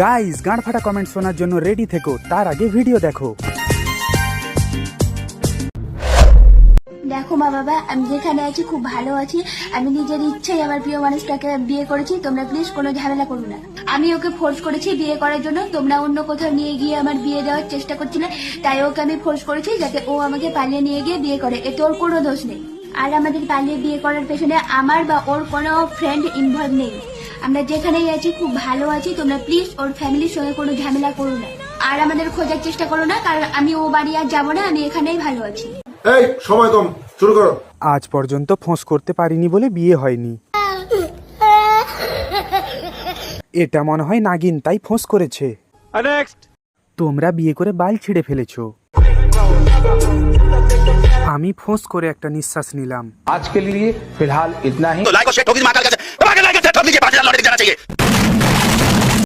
Guys গাঁড় ফাটা comment শোনার জন্য রেডি থেকো, তার আগে ভিডিও দেখো। দেখো মা বাবা, আমি যেখানে আছি খুব ভালো আছি। আমি নিজের ইচ্ছাই আমার প্রিয় মানুষটাকে বিয়ে করেছি, তোমরা প্লিজ কোনো ঝামেলা করো না। আমি ওকে ফোর্স করেছি বিয়ে করার জন্য, তোমরা অন্য কোথাও নিয়ে গিয়ে আমার বিয়ে দেওয়ার চেষ্টা করছিলে, তাই ওকে আমি ফোর্স করেছি যাতে ও আমাকে পালিয়ে নিয়ে গিয়ে বিয়ে করে, এতে ওর কোনো দোষ নেই। আর আমাদের পালিয়ে বিয়ে করার পেছনে আমার বা ওর কোনো ফ্রেন্ড ইনভলভ নেই। আমরা যেখানেই আছি খুব ভালো আছি। তোমরা প্লিজ ওর ফ্যামিলির সঙ্গে কোনো ঝামেলা করো না। আর আমাদের খোঁজার চেষ্টা করো না কারণ আমি ও বাড়ি আর যাব না আমি এখানেই ভালো আছি। এই সময় কম শুরু করো। আজ পর্যন্ত ফোঁস করতে পারিনি বলে বিয়ে হয়নি। এটা মনে হয় নাগিন তাই ফোঁস করেছে। তোমরা বিয়ে করে বাল ছিঁড়ে ফেলেছো। আমি ফোঁস করে একটা নিঃশ্বাস নিলাম। আজকে লিয়ে ফিলহাল ইতনা হি। Like see it.